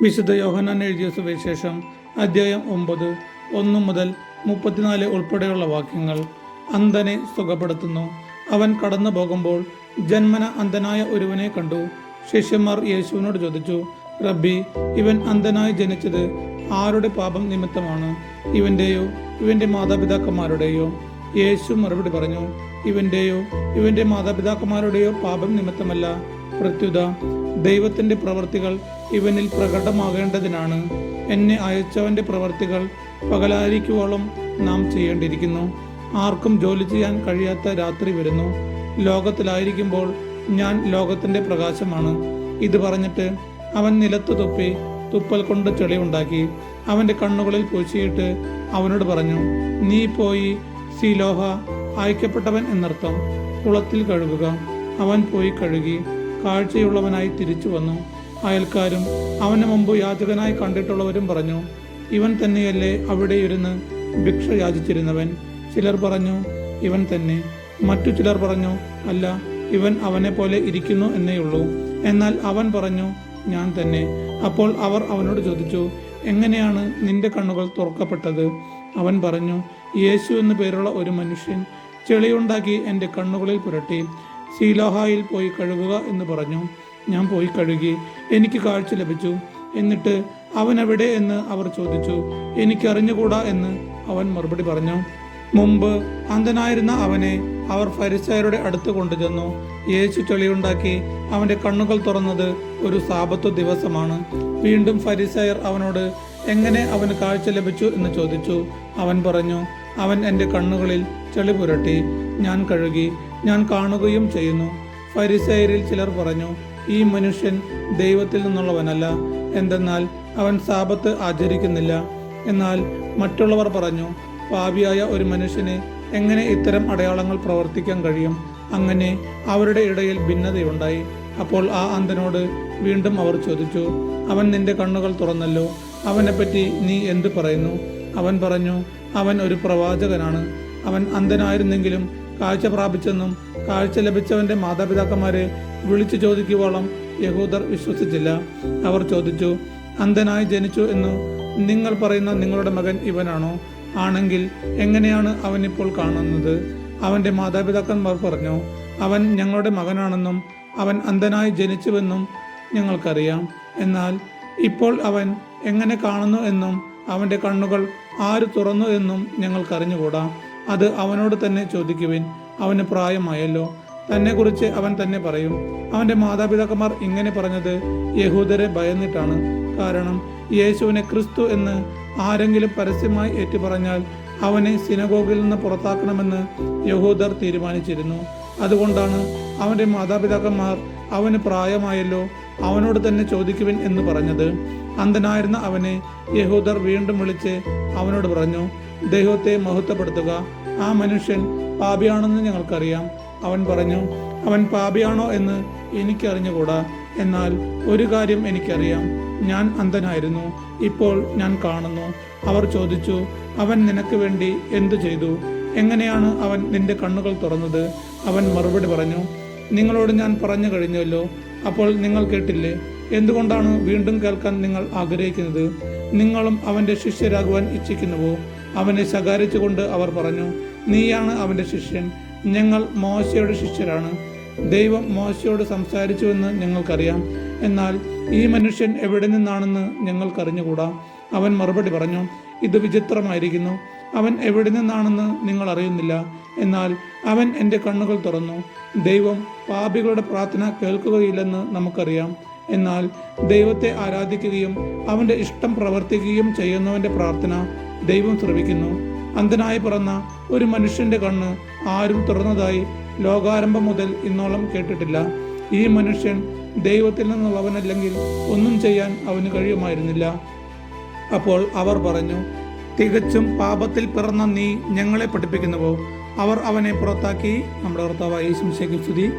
വിശുദ്ധ യോഹനാൻ എഴുതിയ സുവിശേഷം അധ്യായം ഒമ്പത് ഒന്ന് മുതൽ മുപ്പത്തിനാല് ഉൾപ്പെടെയുള്ള വാക്യങ്ങൾ അന്ധനെ സുഖപ്പെടുത്തുന്നു. അവൻ കടന്നു പോകുമ്പോൾ ജന്മന അന്ധനായ ഒരുവനെ കണ്ടു. ശിഷ്യന്മാർ യേശുവിനോട് ചോദിച്ചു റബ്ബി ഇവൻ അന്ധനായി ജനിച്ചത് ആരുടെ പാപം നിമിത്തമാണ്? ഇവന്റെയോ ഇവന്റെ മാതാപിതാക്കന്മാരുടെയോ? യേശു മറുപടി പറഞ്ഞു ഇവന്റെയോ ഇവന്റെ മാതാപിതാക്കന്മാരുടെയോ പാപം നിമിത്തമല്ല. പ്രത്യുത ദൈവത്തിന്റെ പ്രവർത്തികൾ ഇവനിൽ പ്രകടമാകേണ്ടതിനാണ്. എന്നെ അയച്ചവന്റെ പ്രവർത്തികൾ പകലായിരിക്കുവോളം നാം ചെയ്യേണ്ടിയിരിക്കുന്നു. ആർക്കും ജോലി ചെയ്യാൻ കഴിയാത്ത രാത്രി വരുന്നു. ലോകത്തിലായിരിക്കുമ്പോൾ ഞാൻ ലോകത്തിന്റെ പ്രകാശമാണ്. ഇത് പറഞ്ഞിട്ട് അവൻ നിലത്ത് തുപ്പി തുപ്പൽ കൊണ്ട് ചെളിയുണ്ടാക്കി അവന്റെ കണ്ണുകളിൽ പൂശിയിട്ട് അവനോട് പറഞ്ഞു നീ പോയി സിലോഹ അയക്കപ്പെട്ടവൻ എന്നർത്ഥം. കുളത്തിൽ കഴുകുക. അവൻ പോയി കഴുകി. കാഴ്ചയുള്ളവനായി തിരിച്ചു വന്നു. അയൽക്കാരും അവന് മുമ്പ് യാചകനായി കണ്ടിട്ടുള്ളവരും പറഞ്ഞു ഇവൻ തന്നെയല്ലേ അവിടെ ഇരുന്ന് ഭിക്ഷ യാചിച്ചിരുന്നവൻ? ചിലർ പറഞ്ഞു ഇവൻ തന്നെ. മറ്റു ചിലർ പറഞ്ഞു അല്ല ഇവൻ അവനെ പോലെ ഇരിക്കുന്നു എന്നേയുള്ളൂ എന്നാൽ അവൻ പറഞ്ഞു ഞാൻ തന്നെ. അപ്പോൾ അവർ അവനോട് ചോദിച്ചു എങ്ങനെയാണ് നിന്റെ കണ്ണുകൾ തുറക്കപ്പെട്ടത്? അവൻ പറഞ്ഞു യേശു എന്നു പേരുള്ള ഒരു മനുഷ്യൻ ചെളിയുണ്ടാക്കി എന്റെ കണ്ണുകളിൽ പുരട്ടി. സീലോഹായിൽ പോയി കഴുകുക എന്ന് പറഞ്ഞു. ഞാൻ പോയി കഴുകി. എനിക്ക് കാഴ്ച ലഭിച്ചു. എന്നിട്ട് അവൻ എവിടെ എന്ന് അവർ ചോദിച്ചു. എനിക്ക് അറിഞ്ഞുകൂടാ എന്ന് അവൻ മറുപടി പറഞ്ഞു. മുമ്പ് അന്ധനായിരുന്ന അവനെ അവർ ഫരിസായരുടെ അടുത്ത് കൊണ്ടുചെന്നു. യേശു ചെളിയുണ്ടാക്കി അവന്റെ കണ്ണുകൾ തുറന്നത് ഒരു സാപത്തു ദിവസമാണ്. വീണ്ടും ഫരിസായർ അവനോട് എങ്ങനെ അവന് കാഴ്ച ലഭിച്ചു എന്ന് ചോദിച്ചു. അവൻ പറഞ്ഞു അവൻ എന്റെ കണ്ണുകളിൽ ചെളി പുരട്ടി. ഞാൻ കഴുകി. ഞാൻ കാണുകയും ചെയ്യുന്നു. പരിസൈരിൽ ചിലർ പറഞ്ഞു ഈ മനുഷ്യൻ ദൈവത്തിൽ നിന്നുള്ളവനല്ല. എന്തെന്നാൽ അവൻ സാപത്ത് ആചരിക്കുന്നില്ല. എന്നാൽ മറ്റുള്ളവർ പറഞ്ഞു പാപിയായ ഒരു മനുഷ്യന് എങ്ങനെ ഇത്തരം അടയാളങ്ങൾ പ്രവർത്തിക്കാൻ കഴിയും? അങ്ങനെ അവരുടെ ഇടയിൽ ഭിന്നതയുണ്ടായി. അപ്പോൾ ആ അന്ധനോട് വീണ്ടും അവർ ചോദിച്ചു അവൻ നിന്റെ കണ്ണുകൾ തുറന്നല്ലോ? അവനെപ്പറ്റി നീ എന്തു പറയുന്നു? അവൻ പറഞ്ഞു അവൻ ഒരു പ്രവാചകനാണ്. അവൻ അന്ധനായിരുന്നെങ്കിലും കാഴ്ച പ്രാപിച്ചെന്നും കാഴ്ച ലഭിച്ചവന്റെ മാതാപിതാക്കന്മാരെ വിളിച്ചു ചോദിക്കുവോളം യഹൂദർ വിശ്വസിച്ചില്ല. അവർ ചോദിച്ചു അന്ധനായി ജനിച്ചു എന്ന് നിങ്ങൾ പറയുന്ന നിങ്ങളുടെ മകൻ ഇവനാണോ? ആണെങ്കിൽ എങ്ങനെയാണ് അവൻ ഇപ്പോൾ കാണുന്നത്? അവന്റെ മാതാപിതാക്കന്മാർ പറഞ്ഞു അവൻ ഞങ്ങളുടെ മകനാണെന്നും അവൻ അന്ധനായി ജനിച്ചുവെന്നും ഞങ്ങൾക്കറിയാം. എന്നാൽ ഇപ്പോൾ അവൻ എങ്ങനെ കാണുന്നു എന്നും അവന്റെ കണ്ണുകൾ ആര് തുറന്നു എന്നും ഞങ്ങൾക്കറിഞ്ഞുകൂടാ. അത് അവനോട് തന്നെ ചോദിക്കുവിൻ. അവന് പ്രായമായല്ലോ. തന്നെക്കുറിച്ച് അവൻ തന്നെ പറയും. അവന്റെ മാതാപിതാക്കന്മാർ ഇങ്ങനെ പറഞ്ഞത് യഹൂദരെ ഭയന്നിട്ടാണ്. കാരണം യേശുവിനെ ക്രിസ്തു എന്ന് ആരെങ്കിലും പരസ്യമായി ഏറ്റുപറഞ്ഞാൽ അവനെ സിനഗോഗിൽ നിന്ന് പുറത്താക്കണമെന്ന് യഹൂദർ തീരുമാനിച്ചിരുന്നു. അതുകൊണ്ടാണ് അവന്റെ മാതാപിതാക്കന്മാർ അവന് പ്രായമായല്ലോ അവനോട് തന്നെ ചോദിക്കുവിൻ എന്ന് പറഞ്ഞത്. അന്ധനായിരുന്ന അവനെ യഹൂദർ വീണ്ടും വിളിച്ച് അവനോട് പറഞ്ഞു ദൈവത്തെ മഹത്വപ്പെടുത്തുക. ആ മനുഷ്യൻ പാപിയാണെന്ന് ഞങ്ങൾക്കറിയാം. അവൻ പറഞ്ഞു അവൻ പാപിയാണോ എന്ന് എനിക്കറിഞ്ഞുകൂടാ. എന്നാൽ ഒരു കാര്യം എനിക്കറിയാം. ഞാൻ അന്ധനായിരുന്നു. ഇപ്പോൾ ഞാൻ കാണുന്നു. അവർ ചോദിച്ചു അവൻ നിനക്ക് വേണ്ടി എന്തു ചെയ്തു? എങ്ങനെയാണ് അവൻ നിന്റെ കണ്ണുകൾ തുറന്നത്? അവൻ മറുപടി പറഞ്ഞു നിങ്ങളോട് ഞാൻ പറഞ്ഞു കഴിഞ്ഞല്ലോ. അപ്പോൾ നിങ്ങൾ കേട്ടില്ലേ? എന്തുകൊണ്ടാണ് വീണ്ടും കേൾക്കാൻ നിങ്ങൾ ആഗ്രഹിക്കുന്നത്? നിങ്ങളും അവന്റെ ശിഷ്യരാകുവാൻ ഇച്ഛിക്കുന്നുവോ? അവനെ ശകാരിച്ചുകൊണ്ട് അവർ പറഞ്ഞു നീയാണ് അവന്റെ ശിഷ്യൻ. ഞങ്ങൾ മോശയുടെ ശിഷ്യരാണ്. ദൈവം മോശയോട് സംസാരിച്ചുവെന്ന് ഞങ്ങൾക്കറിയാം. എന്നാൽ ഈ മനുഷ്യൻ എവിടെ നിന്നാണെന്ന് ഞങ്ങൾക്കറിഞ്ഞുകൂടാ? അവൻ മറുപടി പറഞ്ഞു ഇത് വിചിത്രമായിരിക്കുന്നു. അവൻ എവിടെ നിന്നാണെന്ന് നിങ്ങൾ അറിയുന്നില്ല എന്നാൽ അവൻ എന്റെ കണ്ണുകൾ തുറന്നു. ദൈവം പാപികളുടെ പ്രാർത്ഥന കേൾക്കുകയില്ലെന്ന് നമുക്കറിയാം. എന്നാൽ ദൈവത്തെ ആരാധിക്കുകയും അവന്റെ ഇഷ്ടം പ്രവർത്തിക്കുകയും ചെയ്യുന്നവന്റെ പ്രാർത്ഥന ദൈവം ശ്രമിക്കുന്നു അന്ധനായി പിറന്ന ഒരു മനുഷ്യന്റെ കണ്ണ് ആരും തുറന്നതായി ലോകാരംഭം മുതൽ ഇന്നോളം കേട്ടിട്ടില്ല. ഈ മനുഷ്യൻ ദൈവത്തിൽ നിന്നുള്ളവനല്ലെങ്കിൽ ഒന്നും ചെയ്യാൻ അവന് കഴിയുമായിരുന്നില്ല. അപ്പോൾ അവർ പറഞ്ഞു തികച്ചും പാപത്തിൽ പിറന്ന നീ ഞങ്ങളെ പഠിപ്പിക്കുന്നുവോ? അവർ അവനെ പുറത്താക്കി. നമ്മുടെ ഭർത്താവ് യേശുശേഖി സ്തുതി.